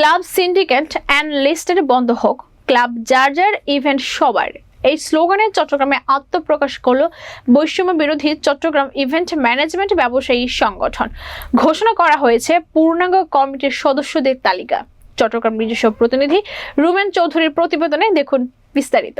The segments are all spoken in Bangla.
ক্লাব সিন্ডিকেট অ্যান্ড লিস্টেড বন্ধ হোক। ক্লাব যার যার ইভেন্ট সবার। এই স্লোগানে চট্টগ্রামে আত্মপ্রকাশ করল বৈষম্য বিরোধী চট্টগ্রাম ইভেন্ট ম্যানেজমেন্ট ব্যবসায়ী সংগঠন। ঘোষণা করা হয়েছে পূর্ণাঙ্গ কমিটির সদস্যদের তালিকা। চট্টগ্রাম নিজস্ব প্রতিনিধি রুমেন চৌধুরীর প্রতিবেদনে দেখুন বিস্তারিত।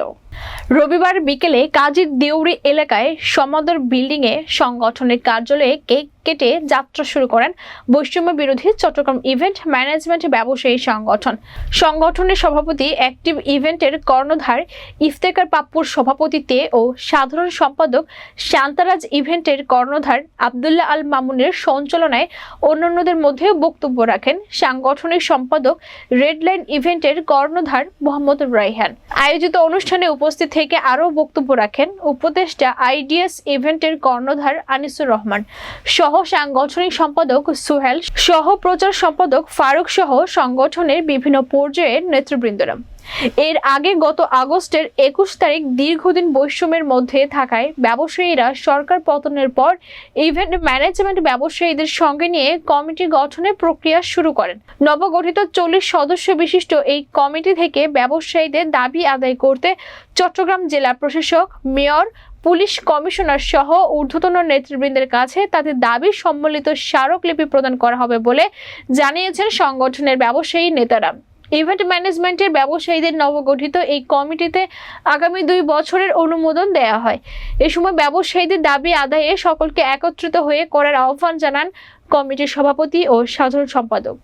রবিবার বিকেলে কাজীর দেউরি এলাকায় সমাদর বিল্ডিং এ সংগঠনের কার্যালয়ে কেক কেটে যাত্রা শুরু করেন বৈষম্য বিরোধী চট্টগ্রাম ইভেন্ট ম্যানেজমেন্ট ব্যবসায়ী সংগঠন। সংগঠনের সভাপতি অ্যাক্টিভ ইভেন্টের কর্ণধার ইফতেকার পাপ্পুর সভাপতিত্বে ও সাধারণ সম্পাদক শান্তারাজ ইভেন্টের কর্ণধার আবদুল্লাহ আল মামুনের সঞ্চালনায় অন্যান্যদের মধ্যে বক্তব্য রাখেন সাংগঠনিক সম্পাদক রেড লাইন ইভেন্টের কর্ণধার মোহাম্মদ রাইহান আয়োজিত অনুষ্ঠানে উপস্থিত থেকে আরও বক্তব্য রাখেন উপদেষ্টা আইডিএস ইভেন্টের কর্ণধার আনিসুর রহমান। সহ সাংগঠনিক সম্পাদক সুহেল সহ প্রচার সম্পাদক ফারুক সহ সংগঠনের বিভিন্ন পর্যায়ের নেতৃবৃন্দরা। এর আগে গত আগস্টের একুশ তারিখ দীর্ঘদিন বৈষম্যের মধ্যে থাকায় ব্যবসায়ীরা সরকার পতনের পর ইভেন্ট ম্যানেজমেন্ট ব্যবসায়ীদের সঙ্গে নিয়ে কমিটি গঠনের প্রক্রিয়া শুরু করেন। নবগঠিত চল্লিশ সদস্য বিশিষ্ট এই কমিটি থেকে ব্যবসায়ীদের দাবি আদায় করতে চট্টগ্রাম জেলা প্রশাসক, মেয়র, পুলিশ কমিশনার সহ ঊর্ধ্বতন নেতৃবৃন্দের কাছে তাদের দাবি সম্বলিত স্মারকলিপি প্রদান করা হবে বলে জানিয়েছেন সংগঠনের ব্যবসায়ী নেতারা। ইভেন্ট ম্যানেজমেন্টের ব্যবসায়ীদের নবগঠিত এই কমিটিতে আগামী দুই বছরের অনুমোদন দেয়া হয়। এ সময় ব্যবসায়ীদের দাবি আদায়ে সকলকে একত্রিত হয়ে করার আহ্বান জানান কমিটির সভাপতি ও সাধারণ সম্পাদক।